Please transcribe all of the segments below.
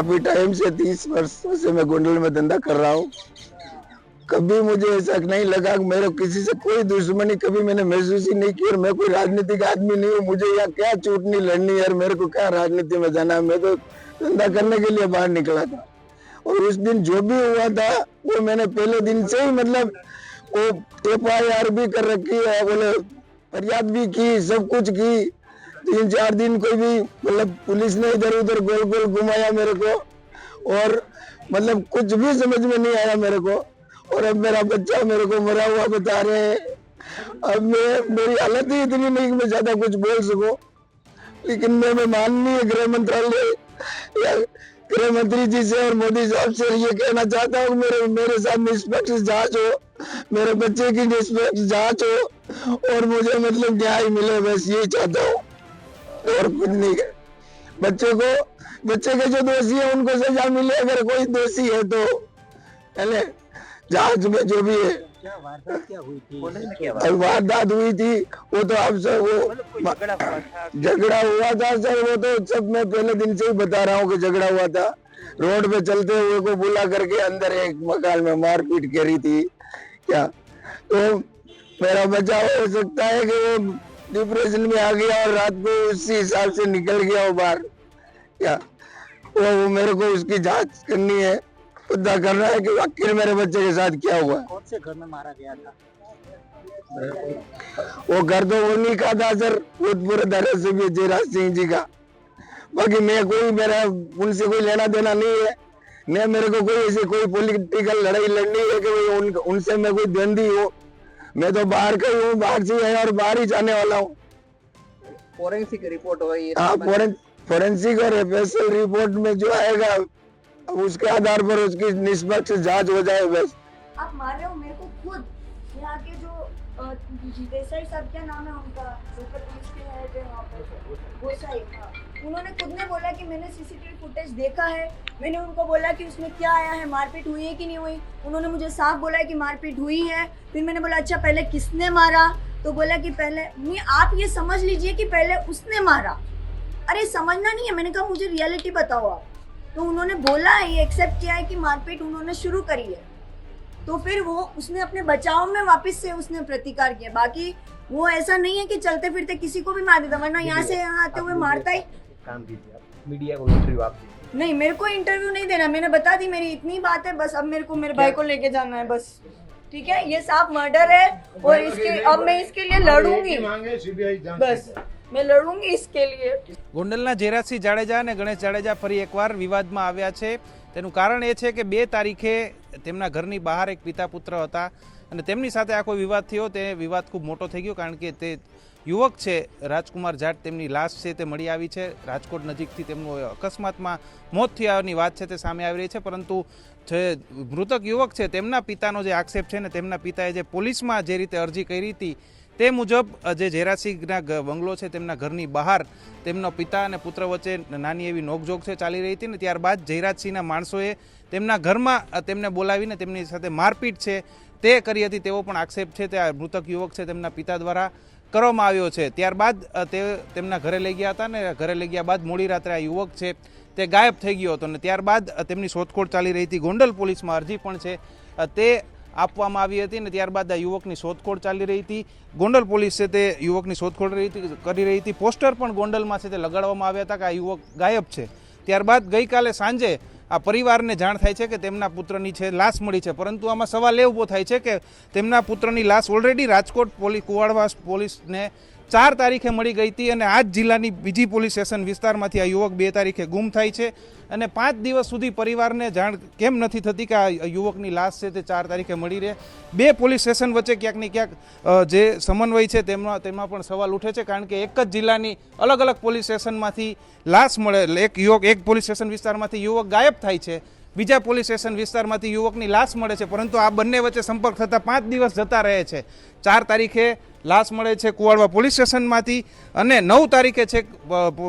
काफ़ी टाइम से तीस वर्षों से मैं गोंडल में धंधा कर रहा हूँ। कभी मुझे ऐसा नहीं लगा कि मेरे किसी से कोई दुश्मनी कभी मैंने महसूस ही नहीं की और मैं कोई राजनीतिक आदमी नहीं हूँ। मुझे यहाँ क्या चूटनी लड़नी है मेरे को क्या राजनीति में जाना है? मैं तो धंधा करने के लिए बाहर निकला था। और उस दिन जो भी हुआ था, वो मैंने पहले दिन से ही मतलब वो एफ़ आई आर भी कर रखी है, बोले, फरियाद भी की, सब कुछ की। तीन चार दिन कोई भी मतलब पुलिस ने इधर उधर गोल गोल घुमाया मेरे को, और मतलब कुछ भी समझ में नहीं आया मेरे को, और अब मेरा बच्चा मेरे को मरा हुआ बता रहे हैं। अब मैं, मेरी हालत ही इतनी नहीं कि मैं ज़्यादा कुछ बोल सकूँ, लेकिन मैं मैं माननीय गृह मंत्रालय, या गृह मंत्री जी से और मोदी साहब से ये कहना चाहता हूँ, मेरे मेरे साथ निष्पक्ष जाँच हो, मेरे बच्चे की निष्पक्ष जाँच हो, और मुझे मतलब न्याय मिले, बस यही चाहता हूँ। और कुछ नहीं कर बच्चे को बच्चे के जो दोषी है उनको सजा मिले अगर कोई दोषी है तो। पहले जाँच में जो भी है। क्या वारदात क्या हुई थी? वारदात? हुई थी वो तो आप सब वो झगड़ा हुआ था? झगड़ा हुआ था सर वो तो सब मैं पहले दिन से ही बता रहा हूँ कि झगड़ा हुआ था। रोड पे चलते हुए को बुला करके अंदर एक मकान में मारपीट करी थी। क्या? तो मेरा बचाव हो सकता है कि वो डिप्रेशन में आ गया और रात को उसी हिसाब से निकल गया वो बाहर। क्या वो, वो मेरे को उसकी जाँच करनी है पता करना है कि आखिर मेरे बच्चे के साथ क्या हुआ। कौन से घर में मारा गया था? वो घर तो उन्हीं का था सर भूतपूर्व धारा भी जयराज सिंह जी का। बाकी मैं कोई मेरा उनसे कोई लेना देना नहीं है। न मेरे को कोई ऐसी कोई पॉलिटिकल लड़ाई लड़नी है कि उन, उनसे मैं कोई द्वंदी हूँ। मैं तो बाहर का ही हूँ बाहर से है और बाहर ही जाने वाला हूँ। फोरेंसिक रिपोर्ट हो हाँ फॉरें और स्पेशल रिपोर्ट में जो आएगा उसके आधार पर उसकी निष्पक्ष जाँच हो जाए बस। आप मान रहे हो मेरे को खुद। यहाँ के जो देसाई साहब क्या नाम है उनका? पुलिस के वहाँ पे। गोसाई हाँ। उन्होंने खुद ने बोला कि मैंने सीसीटीवी फुटेज देखा है। मैंने उनको बोला कि उसमें क्या आया है, मारपीट हुई है कि नहीं हुई? उन्होंने मुझे साफ़ बोला कि मारपीट हुई है। फिर मैंने बोला अच्छा पहले किसने मारा? तो बोला कि पहले, नहीं, आप ये समझ लीजिए कि पहले उसने मारा। अरे, समझना नहीं है। मैंने कहा, मुझे रियलिटी बताओ आप। तो उन्होंने बोला है ये एक्सेप्ट किया है कि मारपीट उन्होंने शुरू करी है। तो फिर वो उसने अपने बचाव में वापस से उसने प्रतिकार किया बाकी वो ऐसा नहीं है कि चलते फिरते किसी को भी मार देता वरना यहाँ से यहाँ आते हुए मारता ही काम कीजिए आप मीडिया को इंटरव्यू आप दीजिए नहीं मेरे को इंटरव्यू नहीं देना मैंने बता दी मेरी इतनी बात है बस अब मेरे को मेरे भाई को लेके जाना है बस ठीक है ये साफ मर्डर है और इसके अब मैं इसके लिए लड़ूंगी बस मैं लड़ूंगी इसके लिए ગોંડલના જેરાસિંહ જાડેજા અને ગણેશ જાડેજા ફરી એકવાર વિવાદમાં આવ્યા છે તેનું કારણ એ છે કે બે તારીખે તેમના ઘરની બહાર એક પિતા પુત્ર હતા અને તેમની સાથે આ કોઈ વિવાદ થયો? તે વિવાદ ખૂબ મોટો થઈ ગયો કારણ કે તે યુવક છે, રાજકુમાર જાટ તેમની લાશ છે તે મળી આવી છે. રાજકોટ નજીકથી તેમનું અકસ્માતમાં મોત થયાની વાત છે તે સામે આવી રહી છે. પરંતુ જે મૃતક યુવક છે તેમના પિતાનો જે આક્ષેપ છે ને તેમના પિતાએ જે પોલીસમાં જે રીતે અરજી કરી હતી તે મુજબ જે ઝેરાસિંહના બંગલો છે, તેમના ઘરની બહાર તેમનો પિતા અને પુત્ર વચ્ચે નાની એવી નોકઝોક છે, ચાલી રહી હતી ને ત્યારબાદ જયરાજસિંહના માણસોએ તેમના ઘરમાં તેમને બોલાવીને તેમની સાથે મારપીટ છે, તે કરી હતી તેવો પણ આક્ષેપ છે, તે આ મૃતક યુવક છે તેમના પિતા દ્વારા કરવામાં આવ્યો છે. ત્યારબાદ તે તેમના ઘરે લઈ ગયા હતા ને ઘરે લઈ ગયા બાદ મોડી રાત્રે આ યુવક છે, તે ગાયબ થઈ ગયો હતો ને ત્યારબાદ તેમની શોધખોળ ચાલી રહી હતી. ગોંડલ પોલીસમાં અરજી પણ છે તે આપવામાં આવી હતી અને ત્યારબાદ આ યુવકની શોધખોળ ચાલી રહી હતી. ગોંડલ પોલીસે તે યુવકની શોધખોળ કરી રહી હતી. પોસ્ટર પણ ગોંડલમાં છે તે લગાડવામાં આવ્યા હતા કે આ યુવક ગાયબ છે. ત્યારબાદ ગઈકાલે સાંજે આ પરિવારને જાણ થાય છે કે તેમના પુત્રની છે લાશ મળી છે. પરંતુ આમાં સવાલ એ ઊભો થાય છે કે તેમના પુત્રની લાશ ઓલરેડી રાજકોટ પોલીસ કુવાડવાસ પોલીસને ચાર તારીખે મળી ગઈ હતી અને આ જ જિલ્લાની બીજી પોલીસ સ્ટેશન વિસ્તારમાંથી આ યુવક બે તારીખે ગુમ થાય છે અને પાંચ દિવસ સુધી પરિવારને જાણ કેમ નથી થતી કે આ યુવકની લાશ છે તે ચાર તારીખે મળી રહે. બે પોલીસ સ્ટેશન વચ્ચે ક્યાંક ને ક્યાંક જે સમન્વય છે તેમનો, તેમાં પણ સવાલ ઉઠે છે કારણ કે એક જ જિલ્લાની અલગ અલગ પોલીસ સ્ટેશનમાંથી લાશ મળે એક યુવક, એક પોલીસ સ્ટેશન વિસ્તારમાંથી યુવક ગાયબ થાય છે. બીજા પોલીસ સ્ટેશન વિસ્તારમાંથી યુવકની લાશ મળે છે. પરંતુ આ બંને વચ્ચે સંપર્ક થતાં પાંચ દિવસ જતા રહે છે. ચાર તારીખે લાશ મળે છે કુવાડવા પોલીસ સ્ટેશનમાંથી અને નવ તારીખે છે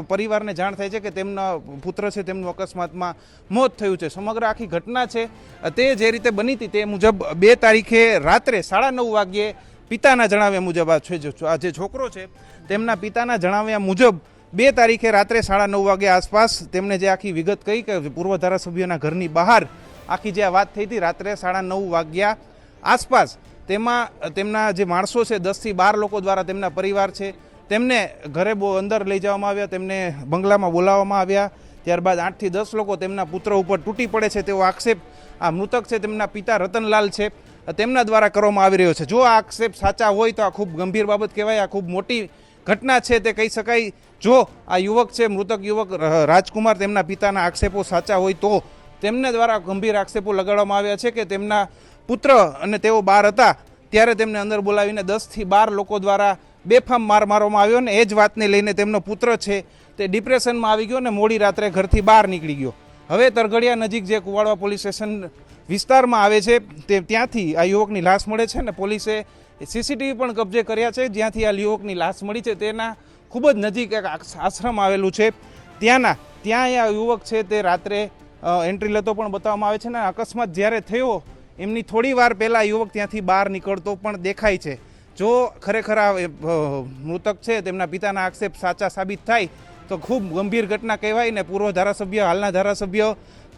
પરિવારને જાણ થાય છે કે તેમના પુત્ર છે, તેમનું અકસ્માતમાં મોત થયું છે. સમગ્ર આખી ઘટના છે તે જે રીતે બની હતી તે મુજબ બે તારીખે રાત્રે સાડા નવ વાગ્યે પિતાના જણાવ્યા મુજબ આ છે આ જે છોકરો છે, તેમના પિતાના જણાવ્યા મુજબ બે તારીખે રાત્રે સાડા નવ વાગે આસપાસ તેમને જે આખી વિગત કહી કે પૂર્વ ધારાસભ્યોના ઘરની બહાર આખી જે આ વાત થઈ હતી, રાત્રે સાડા નવ વાગ્યા આસપાસ તેમાં તેમના જે માણસો છે દસથી બાર લોકો દ્વારા તેમના પરિવાર છે, તેમને ઘરે અંદર લઈ જવામાં આવ્યા, તેમને બંગલામાં બોલાવવામાં આવ્યા. ત્યારબાદ આઠથી દસ લોકો તેમના પુત્ર ઉપર તૂટી પડે છે તેવો આક્ષેપ આ મૃતક છે, તેમના પિતા રતનલાલ છે તેમના દ્વારા કરવામાં આવી રહ્યો છે. જો આ આક્ષેપ સાચા હોય તો આ ખૂબ ગંભીર બાબત કહેવાય, આ ખૂબ મોટી ઘટના છે તે કહી શકાય. જો આ યુવક છે, મૃતક યુવક રાજકુમાર તેમના પિતાના આક્ષેપો સાચા હોય તો તેમને દ્વારા ગંભીર આક્ષેપો લગાડવામાં આવ્યા છે કે તેમના પુત્ર અને તેઓ બાર હતા, ત્યારે તેમને અંદર બોલાવીને દસથી બાર લોકો દ્વારા બેફામ માર મારવામાં આવ્યો ને એ જ વાતને લઈને તેમનો પુત્ર છે તે ડિપ્રેશનમાં આવી ગયો ને મોડી રાત્રે ઘરથી બહાર નીકળી ગયો. હવે તરઘડિયા નજીક જે કુવાડવા પોલીસ સ્ટેશન વિસ્તારમાં આવે છે, તે ત્યાંથી આ યુવકની લાશ મળે છે ને પોલીસે સીસીટીવી પણ કબજે કર્યા છે. જ્યાંથી આ યુવકની લાશ મળી છે, તેના ખૂબ જ નજીક એક આશ્રમ આવેલું છે. ત્યાંના ત્યાં આ યુવક છે તે રાત્રે એન્ટ્રી લેતો પણ બતાવવામાં આવે છે ને અકસ્માત જ્યારે થયો એમની થોડી વાર પહેલાં યુવક ત્યાંથી બહાર નીકળતો પણ દેખાય છે. જો ખરેખર આ મૃતક છે, તેમના પિતાના આક્ષેપ સાચા સાબિત થાય, તો ખૂબ ગંભીર ઘટના કહેવાય ને પૂર્વ ધારાસભ્ય, હાલના ધારાસભ્ય,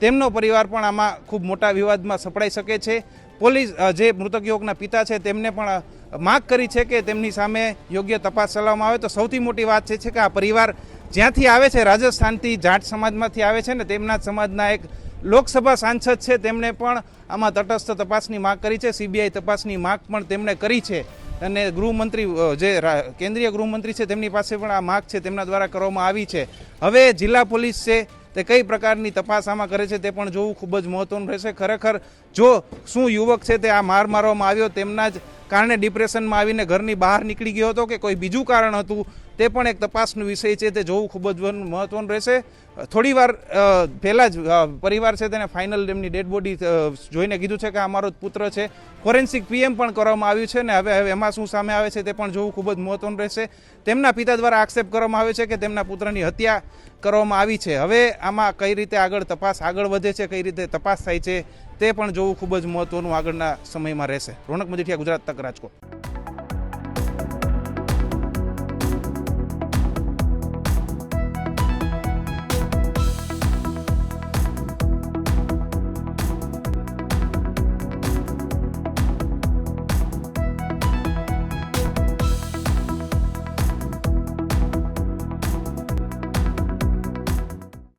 તેમનો પરિવાર પણ આમાં ખૂબ મોટા વિવાદમાં સપડાઈ શકે છે. પોલીસ જે મૃતક યુવકના પિતા છે, તેમને પણ માગ કરી છે કે તેમની સામે યોગ્ય તપાસ ચલાવવામાં આવે. તો સૌથી મોટી વાત છે કે આ પરિવાર જ્યાંથી આવે છે, રાજસ્થાનથી જાટ સમાજમાંથી આવે છે ને તેમના સમાજના એક લોકસભા સાંસદ છે, તેમણે પણ આમાં તટસ્થ તપાસની માગ કરી છે. સીબીઆઈ તપાસની માગ પણ તેમણે કરી છે. અને ગૃહમંત્રી જે કેન્દ્રીય ગૃહમંત્રી છે, તેમની પાસે પણ આ માગ છે, તેમના દ્વારા કરવામાં આવી છે. હવે જિલ્લા પોલીસ છે, તે કઈ પ્રકારની તપાસ આમાં કરે છે તે પણ જોવું ખૂબ જ મહત્વનું રહેશે. ખરેખર જો શું યુવક છે તે આ માર મારવામાં આવ્યો, તેમના જ કારણે ડિપ્રેશનમાં આવીને ઘરની બહાર નીકળી ગયો હતો કે કોઈ બીજું કારણ હતું તે પણ એક તપાસનો વિષય છે તે જોવું ખૂબ જ વન- મહત્વનું રહેશે. થોડી વાર અ, જ પરિવાર છે તેને ફાઇનલ એમની ડેડ બોડી જોઈને કીધું છે કે આ મારો જ પુત્ર છે. ફોરેન્સિક પીએમ પણ કરવામાં આવ્યું છે ને હવે એમાં શું સામે આવે છે તે પણ જોવું ખૂબ જ મહત્વનું રહેશે. તેમના પિતા દ્વારા આક્ષેપ કરવામાં આવે છે કે તેમના પુત્રની હત્યા કરવામાં આવી છે. હવે આમાં કઈ રીતે આગળ તપાસ આગળ વધે છે કઈ રીતે તપાસ થાય છે તે પણ જોવું ખૂબ જ મહત્વનું આગળના સમયમાં રહેશે. રોનક મજીઠિયા ગુજરાત તક રાજકોટ.